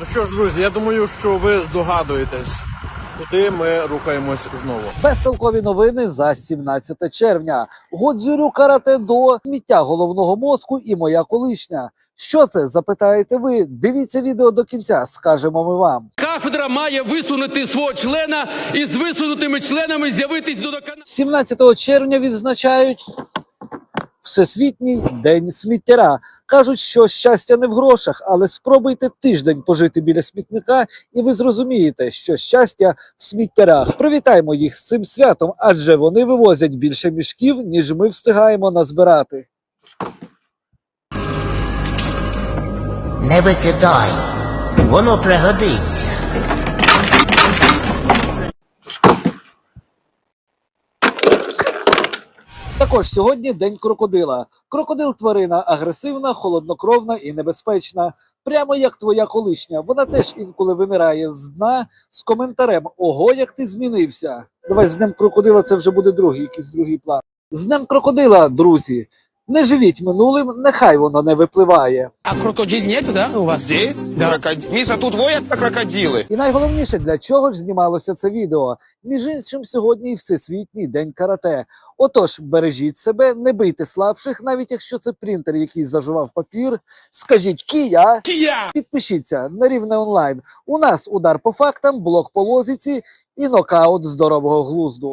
Ну що ж, друзі, я думаю, що ви здогадуєтесь, куди ми рухаємось знову. Безтолкові новини за 17 червня. Годзюрю карате до сміття головного мозку і моя колишня. Що це? Запитаєте ви? Дивіться відео до кінця, скажемо ми вам. Кафедра має висунути свого члена і з висунутими членами з'явитись до каналу. 17 червня відзначають Всесвітній день сміттяра. Кажуть, що щастя не в грошах, але спробуйте тиждень пожити біля смітника, і ви зрозумієте, що щастя в сміттярах. Привітаймо їх з цим святом, адже вони вивозять більше мішків, ніж ми встигаємо назбирати. Не викидай, воно пригодиться. Також сьогодні день крокодила. Крокодил тварина агресивна, холоднокровна і небезпечна. Прямо як твоя колишня. Вона теж інколи вимирає з дна з коментарем Ого, як ти змінився. Давай з днем крокодила це вже буде другий, якийсь другий план. З днем крокодила, друзі. Не живіть минулим, нехай воно не випливає. А крокодил нету, да, у вас? Здесь? Крокод- Миша, тут водятся крокодилы. І найголовніше, для чого ж знімалося це відео? Між іншим, сьогодні і Всесвітній день карате. Отож, бережіть себе, не бийте слабших, навіть якщо це принтер, який зажував папір. Скажіть кія, Кия! підпишіться на рівне онлайн. У нас удар по фактам, блок по лозіці і нокаут здорового глузду.